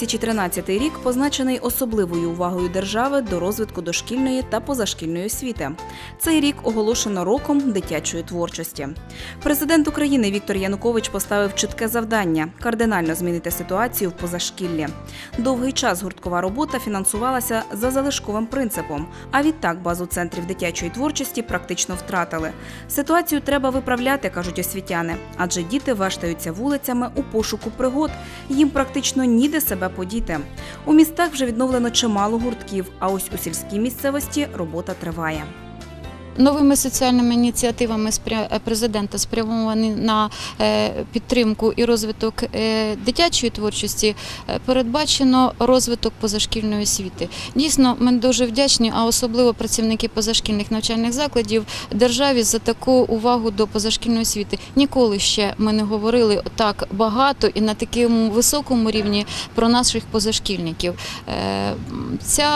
2013 рік позначений особливою увагою держави до розвитку дошкільної та позашкільної освіти. Цей рік оголошено роком дитячої творчості. Президент України Віктор Янукович поставив чітке завдання кардинально змінити ситуацію в позашкіллі. Довгий час гурткова робота фінансувалася за залишковим принципом. А відтак базу центрів дитячої творчості практично втратили. Ситуацію треба виправляти, кажуть освітяни, адже діти вештаються вулицями у пошуку пригод. Їм практично ніде себе подіти. У містах вже відновлено чимало гуртків, а ось у сільській місцевості робота триває. Новими соціальними ініціативами е, президента спрямовані на е, підтримку і розвиток е, дитячої творчості, передбачено розвиток позашкільної освіти. Дійсно, ми дуже вдячні, а особливо працівники позашкільних навчальних закладів державі за таку увагу до позашкільної освіти. Ніколи ще ми не говорили так багато і на такому високому рівні про наших позашкільників. Ця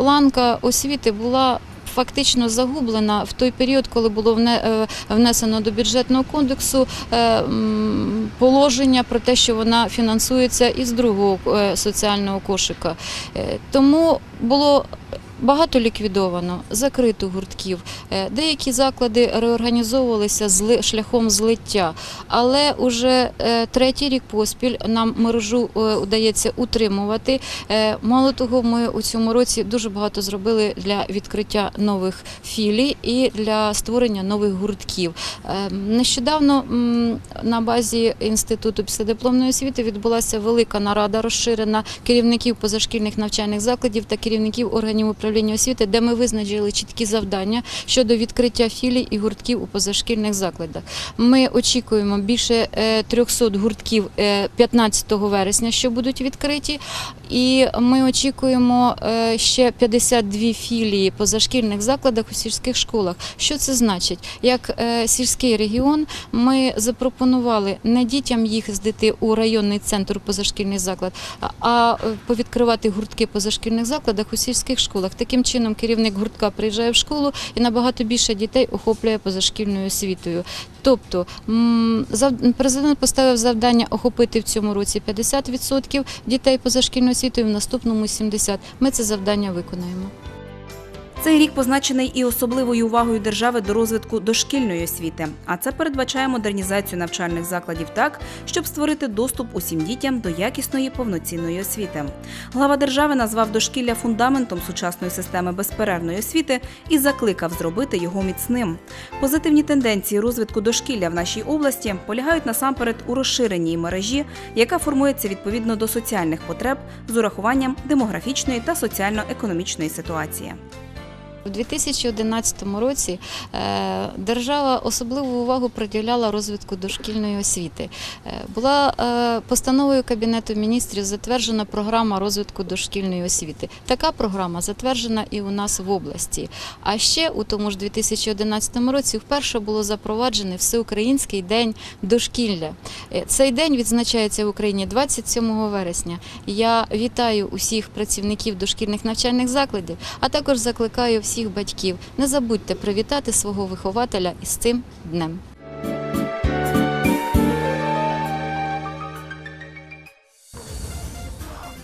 ланка освіти була фактично загублена в той період, коли було е, внесено до бюджетного кодексу е, положення про те, що вона фінансується із другого е, соціального кошика. Тому було Багато ліквідовано, закрито гуртків. Е, Деякі заклади реорганізовувалися шляхом злиття, але уже е, третій рік поспіль нам мережу е, удається утримувати. Е, Мало того, ми у цьому році дуже багато зробили для відкриття нових філій і для створення нових гуртків. Е, Нещодавно на базі інституту післядипломної освіти відбулася велика нарада розширена керівників позашкільних навчальних закладів та керівників органів управління освіти, де ми визначили чіткі завдання щодо відкриття філій і гуртків у позашкільних закладах. Ми очікуємо більше е, 300 гуртків е, 15 вересня, що будуть відкриті, і ми очікуємо е, ще 52 філії позашкільних закладах у сільських школах. Що це значить? Як е, сільський регіон ми запропонували не дітям їх їздити у районний центр позашкільний заклад, а- е, повідкривати гуртки позашкільних закладах у сільських школах. Таким чином керівник гуртка приїжджає в школу і набагато більше дітей охоплює позашкільною освітою. Тобто президент поставив завдання охопити в цьому році 50% дітей позашкільною освітою, в наступному 70%. Ми це завдання виконаємо. Цей рік позначений і особливою увагою держави до розвитку дошкільної освіти. А це передбачає модернізацію навчальних закладів так, щоб створити доступ усім дітям до якісної повноцінної освіти. Глава держави назвав дошкілля фундаментом сучасної системи безперервної освіти і закликав зробити його міцним. Позитивні тенденції розвитку дошкілля в нашій області полягають насамперед у розширеній мережі, яка формується відповідно до соціальних потреб з урахуванням демографічної та соціально-економічної ситуації. У 2011 році е, держава особливу увагу приділяла розвитку дошкільної освіти. Е, Була е, постановою Кабінету міністрів затверджена програма розвитку дошкільної освіти. Така програма затверджена і у нас в області. А ще у тому ж 2011 році вперше було запроваджений всеукраїнський день дошкілля. Цей день відзначається в Україні 27 вересня. Я вітаю усіх працівників дошкільних навчальних закладів, а також закликаю всіх батьків. Не забудьте привітати свого вихователя із цим днем.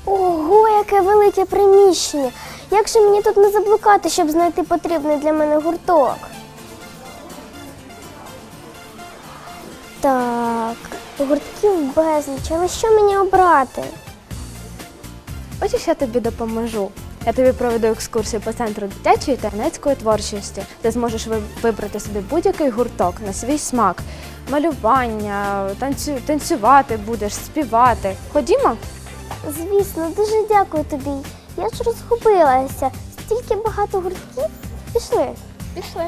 Ого, яке велике приміщення! Як же мені тут не заблукати, щоб знайти потрібний для мене гурток? Так, гуртків безліч, але що мені обрати? Хочеш, я тобі допоможу. Я тобі проведу екскурсію по центру дитячої та юнацької творчості. Ти зможеш вибрати собі будь-який гурток на свій смак. Малювання, танцю, танцювати будеш, співати. Ходімо? Звісно, дуже дякую тобі. Я ж розгубилася. Стільки багато гуртків. Пішли. Пішли.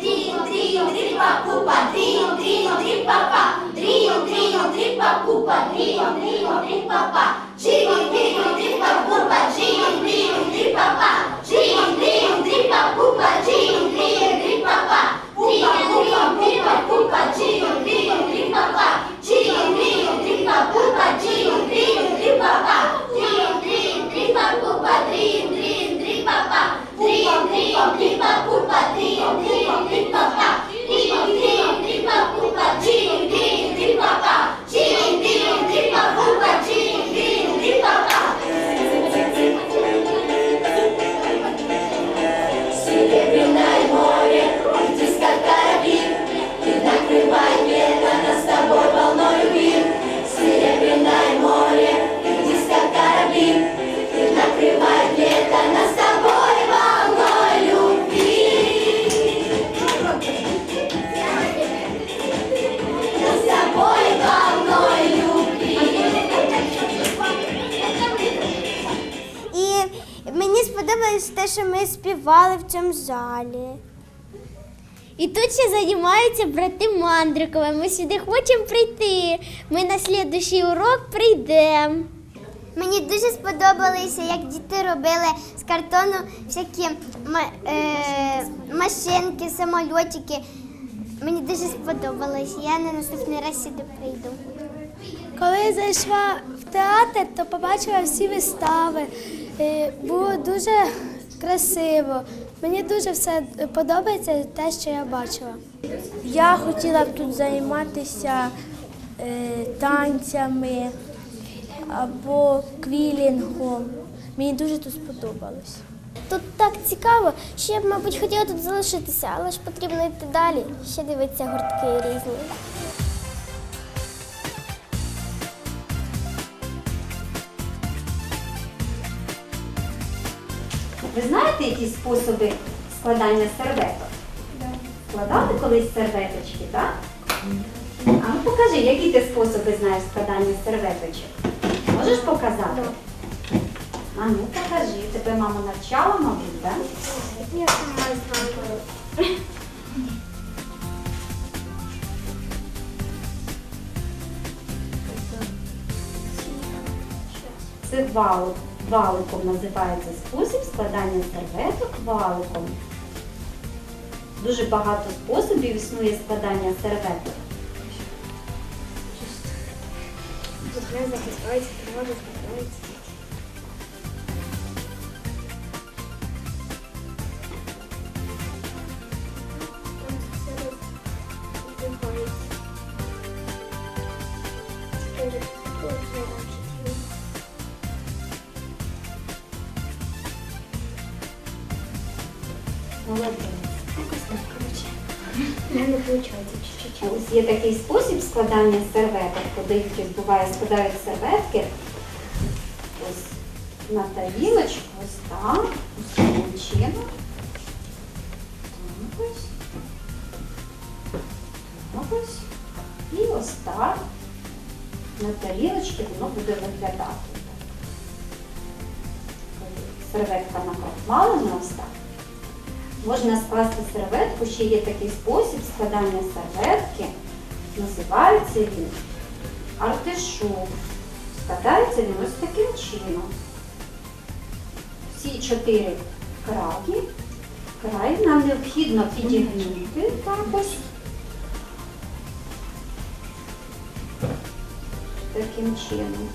Дрим, дрим, трипа, пупа, дрим, дрим, трипа, па. Дрим, дрим, трипа, пупа, дрим, дрим, трипа, па. Джим, дрим, трипа, пупа, джим, дрим, трипа, па. Джим, дрим, трипа, пупа, джим, дрим, трипа, па. Дрим, дрим, трипа, пупа, джим, дрим, трипа, па. Джим, дрим, трипа, пупа, джим, дрим, трипа, па. Oh, keep up with my team, team. Залі. І тут ще займаються брати Мандрикові. Ми сюди хочемо прийти. Ми на слідуючий урок прийдемо. Мені дуже сподобалося, як діти робили з картону всякі е, машинки, самольотики. Мені дуже сподобалось. Я на наступний раз сюди прийду. Коли я зайшла в театр, то побачила всі вистави. Е, Було дуже красиво. Мені дуже все подобається те, що я бачила. Я хотіла б тут займатися е, танцями або квілінгом. Мені дуже тут сподобалось. Тут так цікаво, що я б, мабуть, хотіла тут залишитися, але ж потрібно йти далі. Ще дивитися гуртки різні. Ви знаєте, які способи складання серветок? Складали колись серветочки, так? А ну покажи, які ти способи знаєш складання серветочок? Можеш показати? А ну покажи, тебе мама навчала, мабуть, так? Я сама знаю. Це валик. Валиком називається спосіб складання серветок валиком. Дуже багато способів існує складання серветок. Ось є такий спосіб складання серветок, хтось буває, складають серветки ось на тарілочку, ось так, ось таким чином. Так ось. Так ось. І ось так. На тарілочці воно буде виглядати. Серветка накроплена ось так. Можна скласти серветку, ще є такий спосіб складання серветки. Називається він артишок. Складається він ось таким чином. Всі чотири краї. Край нам необхідно підігнути так ось. Таким чином.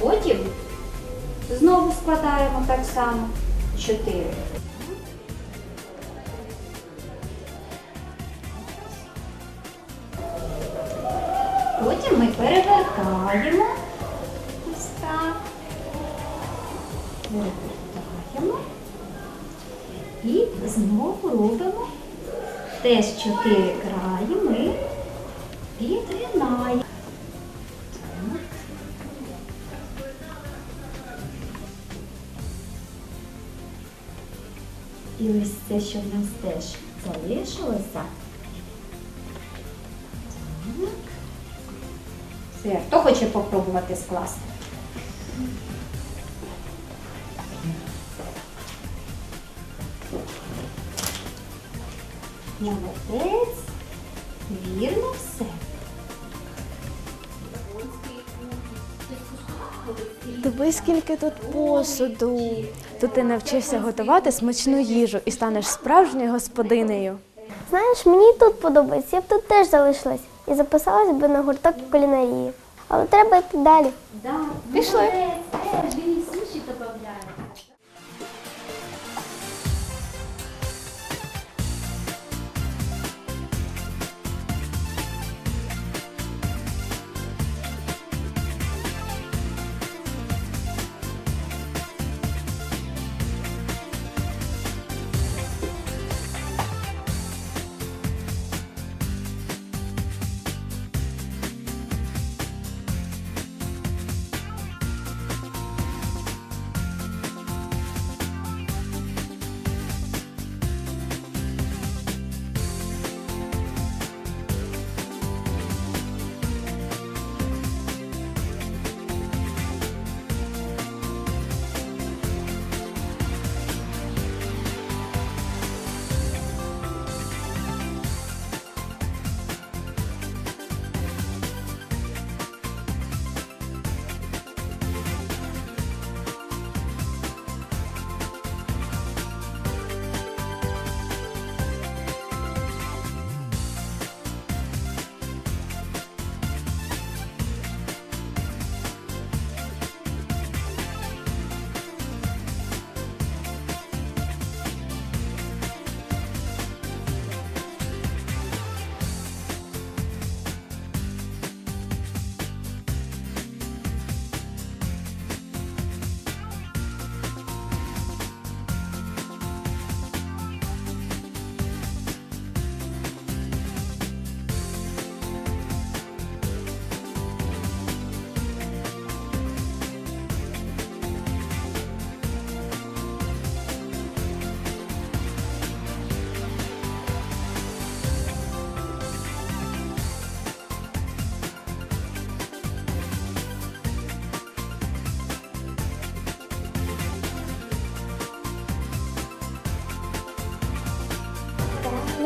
Потім знову складаємо так само чотири. Перевертаємо. Ось так. Перевертаємо. І знову робимо теж чотири краї ми підгинаємо. Так. І ось це, що в нас теж залишилося. Так. Все, хто хоче попробувати скласти? Молодець. Вірно все. Диви, скільки тут посуду. Тут ти навчився готувати смачну їжу і станеш справжньою господинею. Знаєш, мені тут подобається, я б тут теж залишилась і записалась би на гурток кулінарії. Але треба йти далі. Пішли.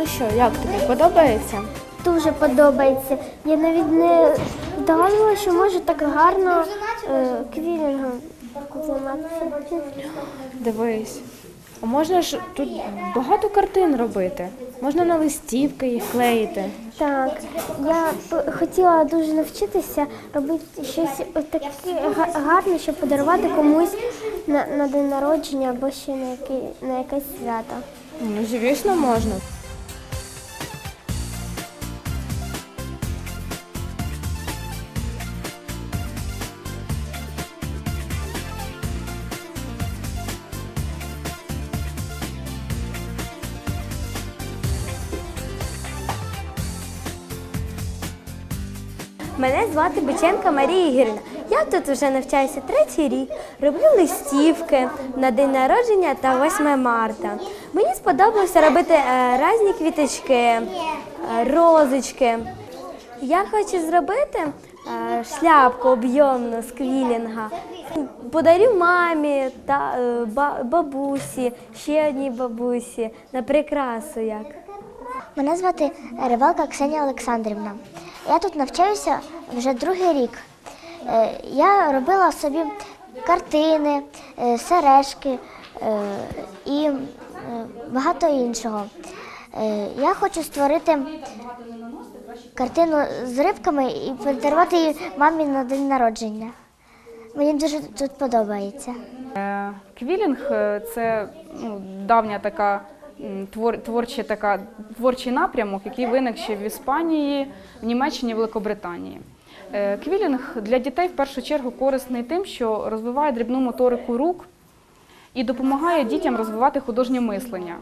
Ну що, як тобі подобається? Дуже подобається. Я навіть не здогадувала, що можу так гарно е, квілінгом займатися. Дивись. А можна ж тут багато картин робити. Можна на листівки їх клеїти. Так, я хотіла дуже навчитися робити щось таке га- гарне, щоб подарувати комусь на, на день народження або ще на, який, на якесь свято. Ну, звісно, можна. Звати Биченка Марія Ігорівна. Я тут вже навчаюся третій рік, роблю листівки на день народження та 8 марта. Мені сподобалося робити е, різні квіточки, е, розочки. Я хочу зробити е, шляпку об'ємну з квілінга. Подарю мамі та бабусі, ще одній бабусі на прикрасу як. Мене звати Рибалка Ксенія Олександрівна. Я тут навчаюся вже другий рік. Е, Я робила собі картини, е, сережки е, і багато іншого. Я хочу створити картину з рибками і подарувати її мамі на день народження. Мені дуже тут подобається. Квілінг це ну, давня така твор, творча така, творчий напрямок, який виник ще в Іспанії, в Німеччині, Великобританії. Е, Квілінг для дітей в першу чергу корисний тим, що розвиває дрібну моторику рук і допомагає дітям розвивати художнє мислення.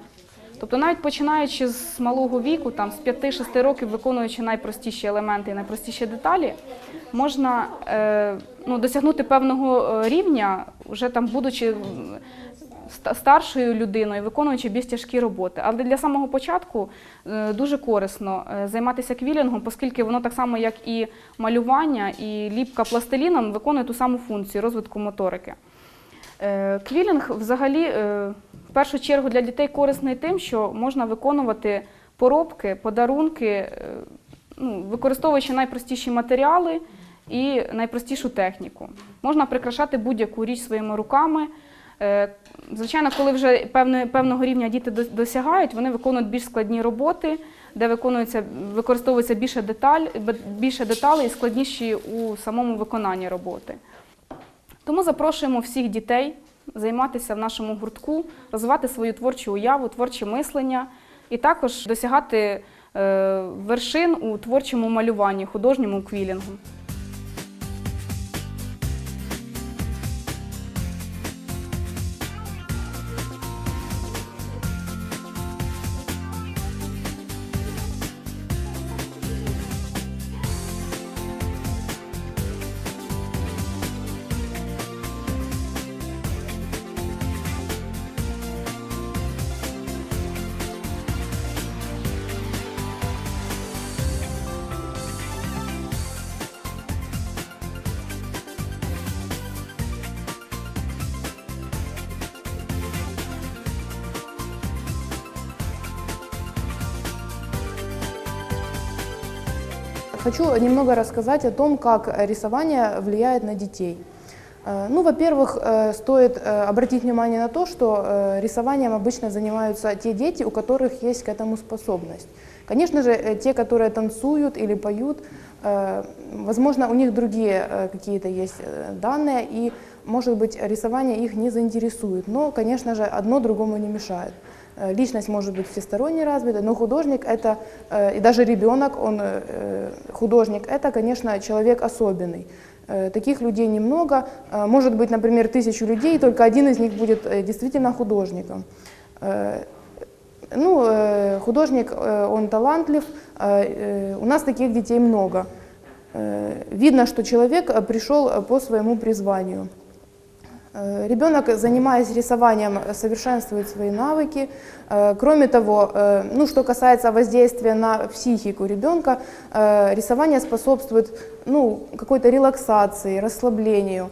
Тобто, навіть починаючи з малого віку, там з 5-6 років, виконуючи найпростіші елементи і найпростіші деталі, можна е, ну, досягнути певного е, рівня, вже там будучи старшою людиною, виконуючи більш тяжкі роботи. Але для самого початку е, дуже корисно е, займатися квілінгом, оскільки воно так само, як і малювання, і ліпка пластиліном, виконує ту саму функцію розвитку моторики. Е, Квілінг взагалі в першу чергу для дітей корисний тим, що можна виконувати поробки, подарунки, ну, використовуючи найпростіші матеріали і найпростішу техніку. Можна прикрашати будь-яку річ своїми руками. Е, Звичайно, коли вже певного рівня діти досягають, вони виконують більш складні роботи, де виконується, використовується більше, деталь, більше деталей і складніші у самому виконанні роботи. Тому запрошуємо всіх дітей займатися в нашому гуртку, розвивати свою творчу уяву, творче мислення і також досягати е, вершин у творчому малюванні, художньому квілінгу. Хочу немного рассказать о том, как рисование влияет на детей. Э, Ну, во-первых, э, стоит э, обратить внимание на то, что рисованием обычно занимаются те дети, у которых есть к этому способность. Конечно же, те, которые танцуют или поют, возможно, у них другие какие-то есть данные, и, может быть, рисование их не заинтересует. Но, конечно же, одно другому не мешает. Э, Личность может быть всесторонне развита, но художник это, э, и даже ребенок, он э, художник, это, конечно, человек особенный. Таких людей немного. Может быть, например, тысячу людей, и только один из них будет действительно художником. Ну, художник, он талантлив, у нас таких детей много. Видно, что человек пришел по своему призванию. Э, Ребенок, занимаясь рисованием, совершенствует свои навыки. Э, Кроме того, э, ну, что касается воздействия на психику ребенка, рисование способствует ну, какой-то релаксации, расслаблению.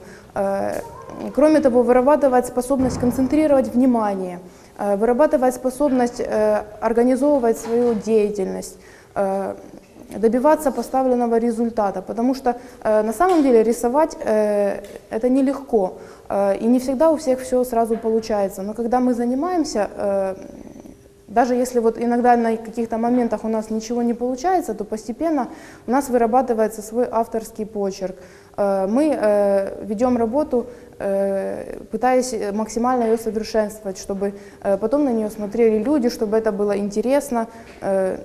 Кроме того, вырабатывает способность концентрировать внимание. вырабатывать способность организовывать свою деятельность, добиваться поставленного результата, потому что на самом деле рисовать это нелегко, и не всегда у всех все сразу получается. Но когда мы занимаемся, э, даже если вот иногда на каких-то моментах у нас ничего не получается, то постепенно у нас вырабатывается свой авторский почерк. Э, Мы э, ведем работу, э, пытаясь максимально ее совершенствовать, чтобы э, потом на нее смотрели люди, чтобы это было интересно. Э,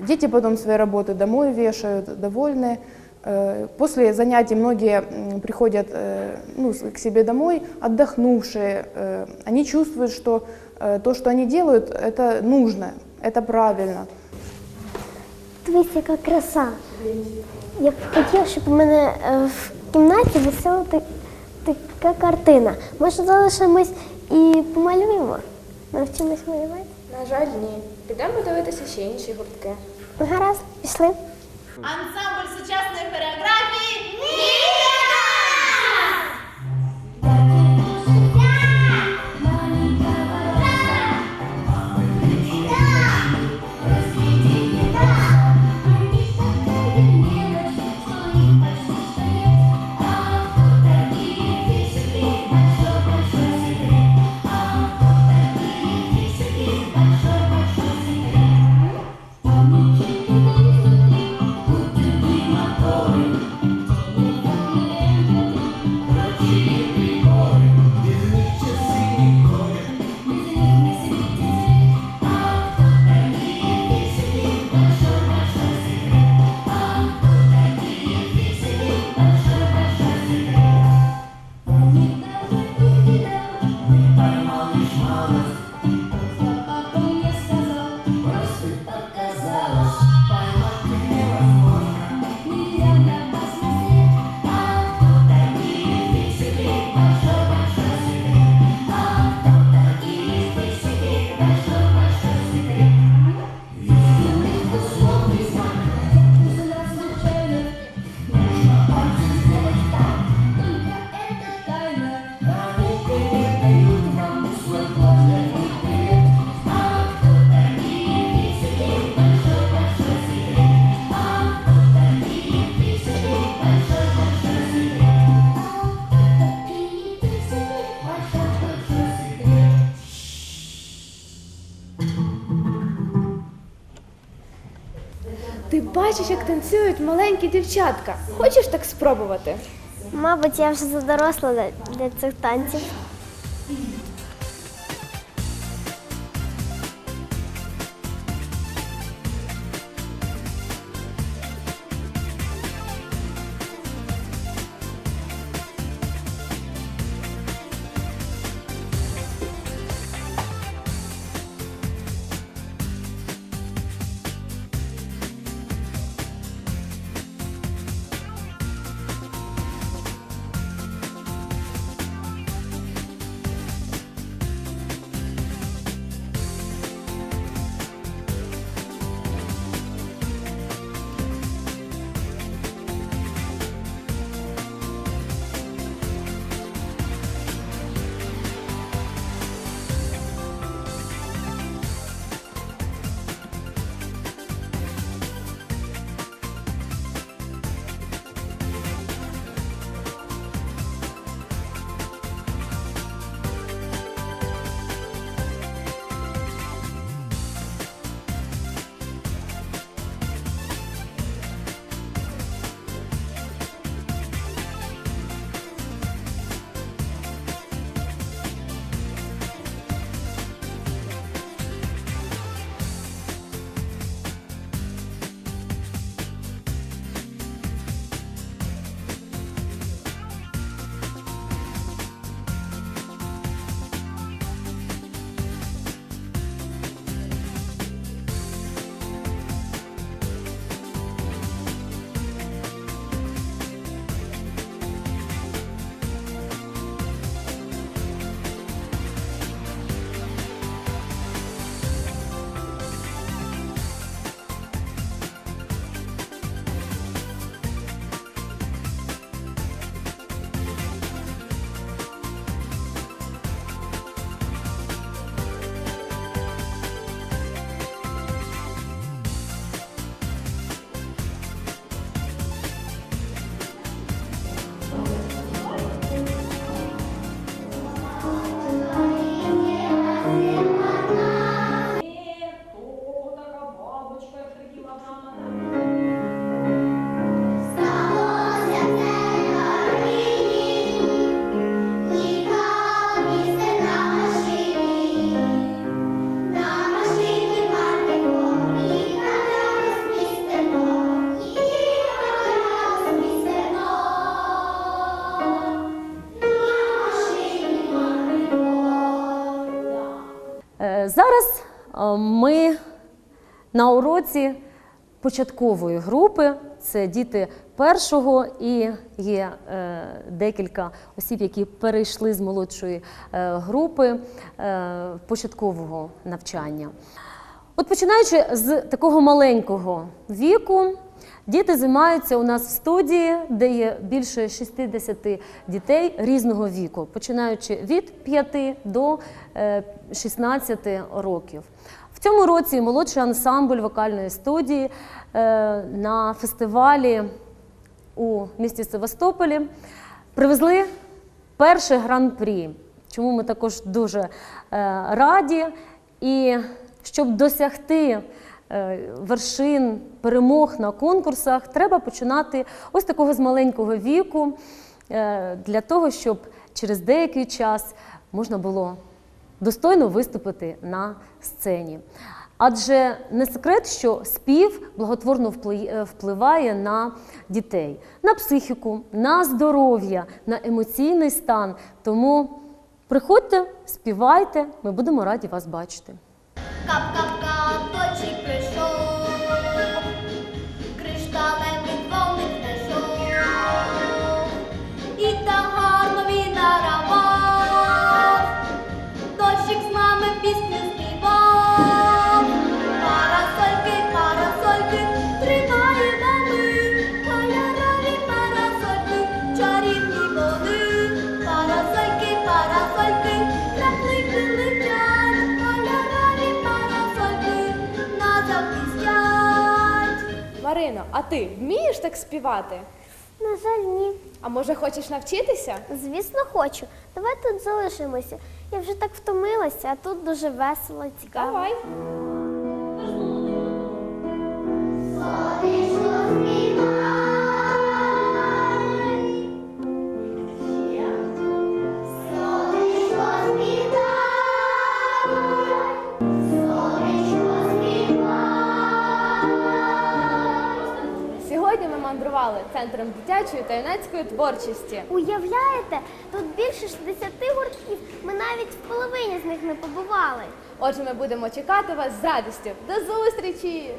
Дети потом свои работы домой вешают, довольны. Э, После занятий многие м, приходят э, ну, с- к себе домой отдохнувшие. Э, Они чувствуют, что э, то, что они делают, это нужно, это правильно. Дивись, яка краса. Я б хотіла, щоб у мене е, в кімнаті висела та- така картина. Може, залишимось і помалюємо? Навчимось малювати? На жаль, ні. Підемо дивитися ще інші гуртки. Гаразд, пішли. Ансамбль сучасної хореографії Ти бачиш, як танцюють маленькі дівчатка. Хочеш так спробувати? Мабуть, я вже задоросла для, цих танців. На початкової групи. Це діти першого і є е, декілька осіб, які перейшли з молодшої е, групи е, початкового навчання. От починаючи з такого маленького віку, діти займаються у нас в студії, де є більше 60 дітей різного віку, починаючи від 5 до е, 16 років. Цьому році молодший ансамбль вокальної студії е, на фестивалі у місті Севастополі привезли перше гран-прі, чому ми також дуже е, раді. І щоб досягти е, вершин перемог на конкурсах, треба починати ось такого з маленького віку, для того, щоб через деякий час можна було достойно виступити на сцені. Адже не секрет, що спів благотворно е, впливає на дітей, на психіку, на здоров'я, на емоційний стан. Тому приходьте, співайте, ми будемо раді вас бачити. Кап-кап-кап, ти вмієш так співати? На жаль, ні. А може хочеш навчитися? Звісно, хочу. Давай тут залишимося. Я вже так втомилася, а тут дуже весело цікаво. Давай. Центром дитячої та юнацької творчості. Уявляєте, тут більше 60 гуртків. Ми навіть в половині з них не побували. Отже, ми будемо чекати вас з радістю. До зустрічі!